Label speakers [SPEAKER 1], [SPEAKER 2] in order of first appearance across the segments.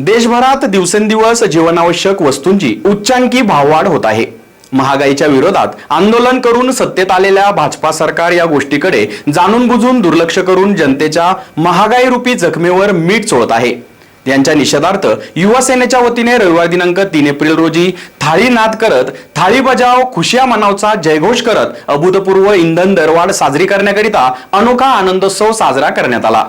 [SPEAKER 1] देशभरात दिवसेंदिवस जीवनावश्यक वस्तूंची उच्चांकी भाववाढ होत आहे. महागाईच्या विरोधात आंदोलन करून सत्तेत आलेल्या भाजपा सरकार या गोष्टीकडे जाणून बुजून दुर्लक्ष करून जनतेच्या महागाई रूपी जखमेवर मीठ चोळत आहे. यांच्या निषेधार्थ युवा सेनेच्या वतीने रविवार दिनांक तीन एप्रिल रोजी थाळी नाद करत थाळी बजाव खुशिया मनावचा जयघोष करत अभूतपूर्व इंधन दरवाढ साजरी करण्याकरिता अनोखा आनंदोत्सव साजरा करण्यात आला.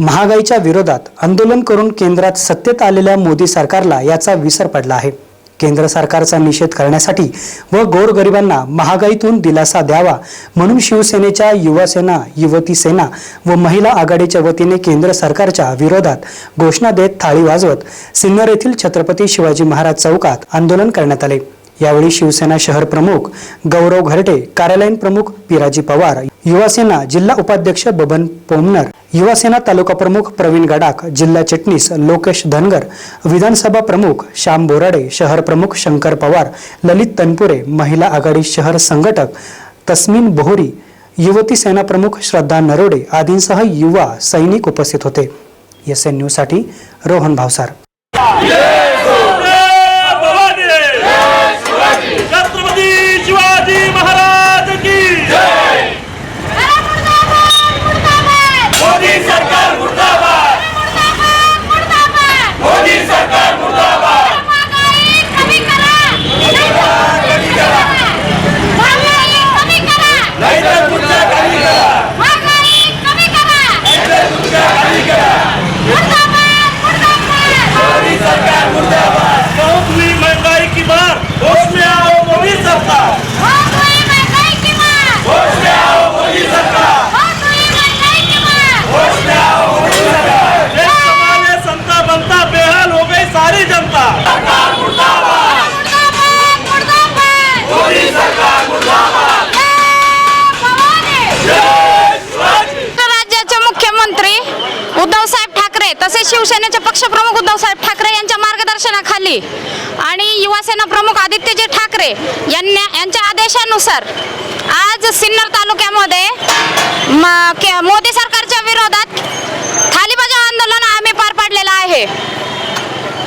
[SPEAKER 2] महागाईच्या विरोधात आंदोलन करून केंद्रात सत्तेत आलेल्या मोदी सरकारला याचा विसर पडला आहे. केंद्र सरकारचा निषेध करण्यासाठी व गोरगरिबांना महागाईतून दिलासा द्यावा म्हणून शिवसेनेच्या युवासेना युवती सेना व महिला आघाडीच्या वतीने केंद्र सरकारच्या विरोधात घोषणा देत थाळी वाजवत सिन्नर येथील छत्रपती शिवाजी महाराज चौकात आंदोलन करण्यात आले. यावेळी शिवसेना शहर प्रमुख गौरव घरटे कार्यालयीन प्रमुख पिराजी पवार युवासेना जिल्हा उपाध्यक्ष बबन पोमनर युवासेना तालुका प्रमुख प्रवीण गडाख जिल्हा चिटणीस लोकेश धनगर विधानसभा प्रमुख श्याम बोराडे शहर प्रमुख शंकर पवार ललित तनपुरे महिला आघाडी शहर संघटक तस्मिन बोहरी युवती सेना प्रमुख श्रद्धा नरोडे आदींसह युवा सैनिक उपस्थित होते. एस एन न्यूजसाठी रोहन भावसार
[SPEAKER 3] भवानी छत्रपती शिवाजी महाराज की मोदी सरकार मुर्दाबाद मोदी सरकार मुर्दाबाद नाही तर तुमच्या खाली करा मोदी सरकार मुर्दाबाद बहुत हुई महंगाई की मार होश में आओ मोदी सरकार होश में आओ मोदी सरकार होश में आओ मोदी सरकार देश संभाले संता बनता बेहाल हो गई सारी जनता सरकार मुर्दाबाद मोदी सरकार मुर्दाबाद जय शिवाजी
[SPEAKER 4] राज्याचे मुख्यमंत्री उद्धव साहेब ठाकरे तसेच शिवसेनेचे पक्षप्रमुख उद्धव साहेब ठाकरे यांच्या मोदी आणि युवासेना प्रमुख आदित्यजी ठाकरे यांना यांच्या आदेशानुसार आज सिन्नर तालुक्यामध्ये मोदी सरकारच्या विरोधात थालीबाजा आंदोलन आम्ही पार पाडलेलं आहे.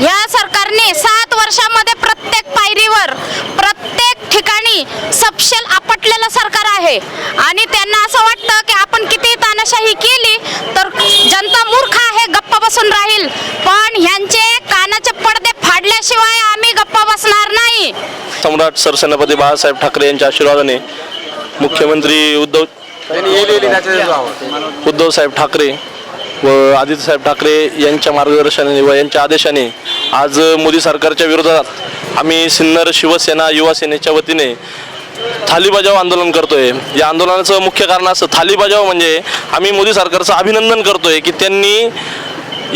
[SPEAKER 4] या सरकारने सात वर्षामध्ये प्रत्येक पायरीवर प्रत्येक ठिकाणी सपशेल आपटलेलं सरकार आहे. आणि त्यांना असं वाटतं की आपण किती तानाशाही केली तर जनता मूर्ख आहे गप्प बसून राहील. पण ह्यांचे कानाचे पडदे फाडल्याशिवाय आम्ही गप्प बसणार नाही.
[SPEAKER 5] सम्राट सरसेनापती बाळासाहेब ठाकरे यांच्या आशीर्वादाने मुख्यमंत्री उद्धव उद्धव साहेब ठाकरे व आदित्यसाहेब ठाकरे यांच्या मार्गदर्शनाने व यांच्या आदेशाने आज मोदी सरकारच्या विरोधात आम्ही सिन्नर शिवसेना युवा सेनेच्या वतीने थाली बजाव आंदोलन करतोय. या आंदोलनाचं मुख्य कारण असं थाली बजाव म्हणजे आम्ही मोदी सरकारचं अभिनंदन करतोय की त्यांनी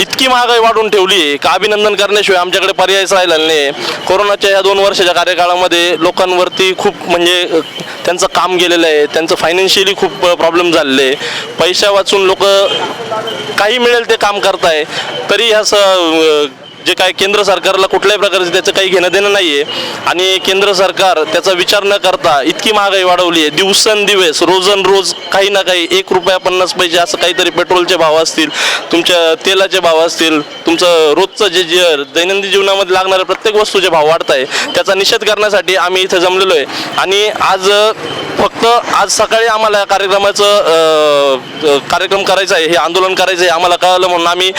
[SPEAKER 5] इतकी महागाई वाढून ठेवली आहे. का अभिनंदन करण्याशिवाय आमच्याकडे पर्यायच राहिलेला नाही कोरोनाच्या या दोन वर्षाच्या कार्यकाळामध्ये लोकांवरती खूप म्हणजे त्यांचं काम गेलेलं आहे. त्यांचं फायनान्शियली खूप प्रॉब्लेम झालेले आहे. पैसा वाचून लोक काही मिळेल ते काम करताय. तरी ह्या स जे काय केंद्र सरकारला कुठल्याही प्रकारचं त्याचं काही घेणं देणं नाही आहे आणि केंद्र सरकार त्याचा विचार न करता इतकी महागाई वाढवली आहे. दिवसेंदिवस रोजन रोज काही ना काही एक रुपया पन्नास पैसे असं काहीतरी पेट्रोलचे भाव असतील तुमच्या तेलाचे भाव असतील तुमचं रोजचं जे जे दैनंदिन जीवनामध्ये लागणाऱ्या प्रत्येक वस्तूचे भाव वाढत आहे त्याचा निषेध करण्यासाठी आम्ही इथे जमलेलो आहे. आणि आज फक्त आज सकाळी आम्हाला या कार्यक्रमाचं कार्यक्रम करायचा आहे हे आंदोलन करायचं आहे आम्हाला कळलं म्हणून आम्ही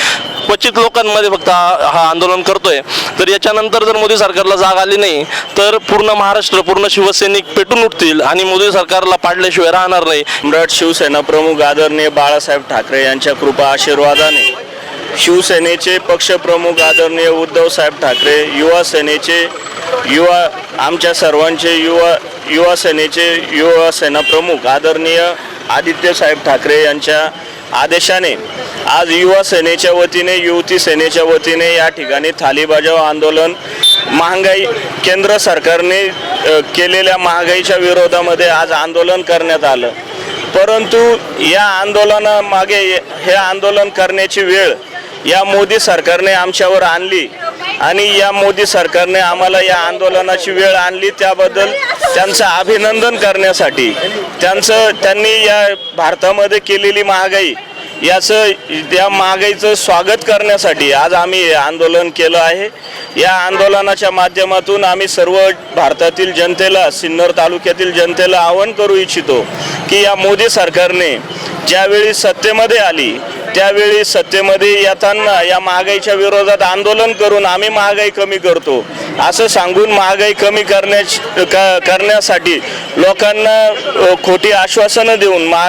[SPEAKER 5] क्वचित लोकांमध्ये फक्त हा हा आंदोलन करतोय. तर याच्यानंतर जर मोदी सरकारला जाग आली नाही तर पूर्ण महाराष्ट्र पूर्ण शिवसैनिक पेटून उठतील आणि मोदी सरकारला पाडल्याशिवाय राहणार नाही.
[SPEAKER 6] सम्राट शिवसेना प्रमुख आदरणीय बाळासाहेब ठाकरे यांच्या कृपा आशीर्वादाने शिवसेनेचे पक्षप्रमुख आदरणीय उद्धव साहेब ठाकरे युवा सेनेचे युवा आमच्या सर्वांचे युवा युवा सेनेचे युवा सेना प्रमुख आदरणीय आदित्य साहेब ठाकरे यांच्या आदेशाने आज युवा सेनेच्या वतीने युवती सेनेच्या वतीने या ठिकाणी थाली बजाव आंदोलन महागाई केंद्र सरकारने केलेल्या महागाईच्या विरोधामध्ये आज आंदोलन करण्यात आलं. परंतु या आंदोलनामागे हे आंदोलन करण्याची वेळ या मोदी सरकारने आमच्यावर आणली आणि या मोदी सरकारने आम्हाला या आंदोलनाची वेळ आणली. त्याबद्दल त्यांचं अभिनंदन करण्यासाठी त्यांचं त्यांनी या भारतामध्ये केलेली महागाई याचं या महागाईचं स्वागत करण्यासाठी आज आम्ही आंदोलन केलं आहे. या आंदोलनाच्या माध्यमातून आम्ही सर्व भारतातील जनतेला सिन्नर तालुक्यातील जनतेला आवाहन करू इच्छितो की या मोदी सरकारने ज्यावेळी सत्तेमध्ये आली त्यावेळी सत्तेमध्ये येताना या महागाईच्या विरोधात आंदोलन करून आम्ही महागाई कमी करतो. असं सांगून महागाई कमी करण्या करण्यासाठी लोकांना खोटी आश्वासनं देऊन मा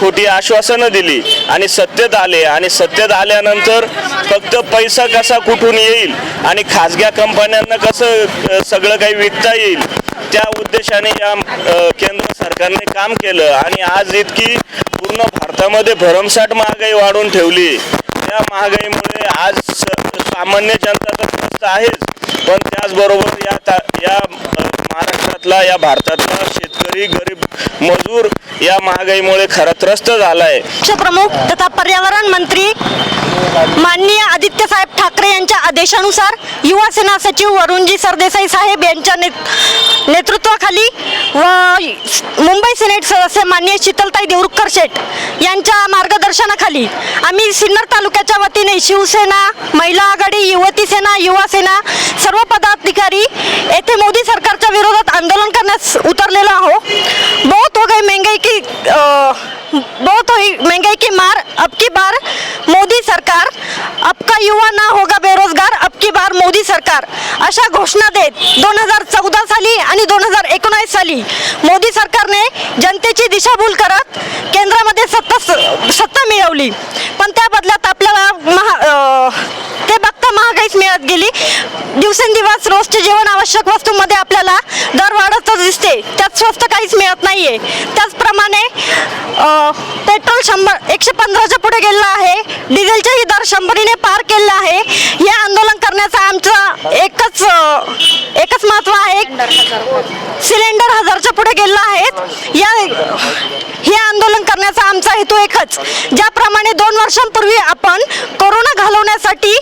[SPEAKER 6] खोटी आश्वासनं दिली आणि सत्तेत आले. आणि सत्तेत आल्यानंतर फक्त पैसा कसा कुठून येईल आणि खाजग्या कंपन्यांना कसं सगळं काही विकता येईल त्या उद्देशाने या केंद्र सरकारने काम केलं. आणि आज इतकी पूर्ण भारतामध्ये भरमसाठ महागाई वाढून ठेवली. त्या महागाईमुळे आज सामान्य जनता तर त्रस्त आहेच. पण त्याचबरोबर या या महाराष्ट्रातला या भारतातला शेतकरी गरीब मजूर या महागाईमुळे खरा त्रस्त झाला
[SPEAKER 7] तथा पर्यावरण मंत्री माननीय आदित्य साहेब ठाकरे यांच्या आदेशानुसार युवा सेना सचिव वरुणजी सरदेसाई साहेब यांच्या नेतृत्वाखाली व मुंबई सिनेट सदस्य माननीय शीतलताई देऊरकर शेठ यांच्या मार्गदर्शनाखाली आम्ही सिन्नर तालुक्याच्या वतीने शिवसेना महिला आघाडी युवती सेना युवा सेना सर्व पदाधिकारी येथे मोदी सरकारच्या विरोधात आंदोलन करण्यास उतरलेलो आहो बहुत हो गई महंगाई की बहुत हो हुई महंगाई की मार अब की बार मोदी सरकार अब का युवा ना होगा बेरोजगार अब की बार मोदी सरकार। अशा घोषणा देत दोन हजार चौदा साली आणि दोन हजार एकोणावीस साली मोदी सरकारने जनतेची दिशाभूल करत केंद्रामध्ये सत्ता सत्ता मिळवली. पण त्या बदल्यात आपल्याला महा अ, मिळत गेली. दिवसेंदिवस रोजचे जेवण आवश्यक वस्तूंमध्ये आपल्याला दर वाढतच दिसते. त्यात स्वस्त काहीच मिळत नाहीये. त्याचप्रमाणे पेट्रोल शंभर एकशे पंधराच्या पुढे गेलेलं आहे. डिझेलचेही दर शंभरीने पार केलेला आहे. हे आंदोलन करण्याचा आमचा एकच एकच महत्त्व आहे. सिलेंडर हजारच्या पुढे गेलेला आहे या हे आंदोलन करण्याचा आमचा हेतू एकच. ज्याप्रमाणे दोन वर्षांपूर्वी आपण कोरोना घालवण्यासाठी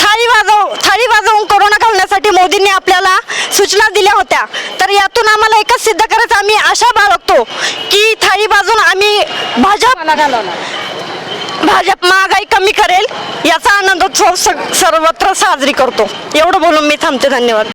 [SPEAKER 7] थाळी वाजव थाळी वाजवून कोरोना घालवण्यासाठी मोदींनी आपल्याला सूचना दिल्या होत्या. तर यातून आम्हाला एकच सिद्ध करायचं आम्ही आशा बाळगतो की थाळी वाजून आम्ही भाजप भाजप महागाई कमी करेल याचा आनंदोत्सव सर्वत्र साजरी करतो. एवढं बोलून मी थांबते धन्यवाद.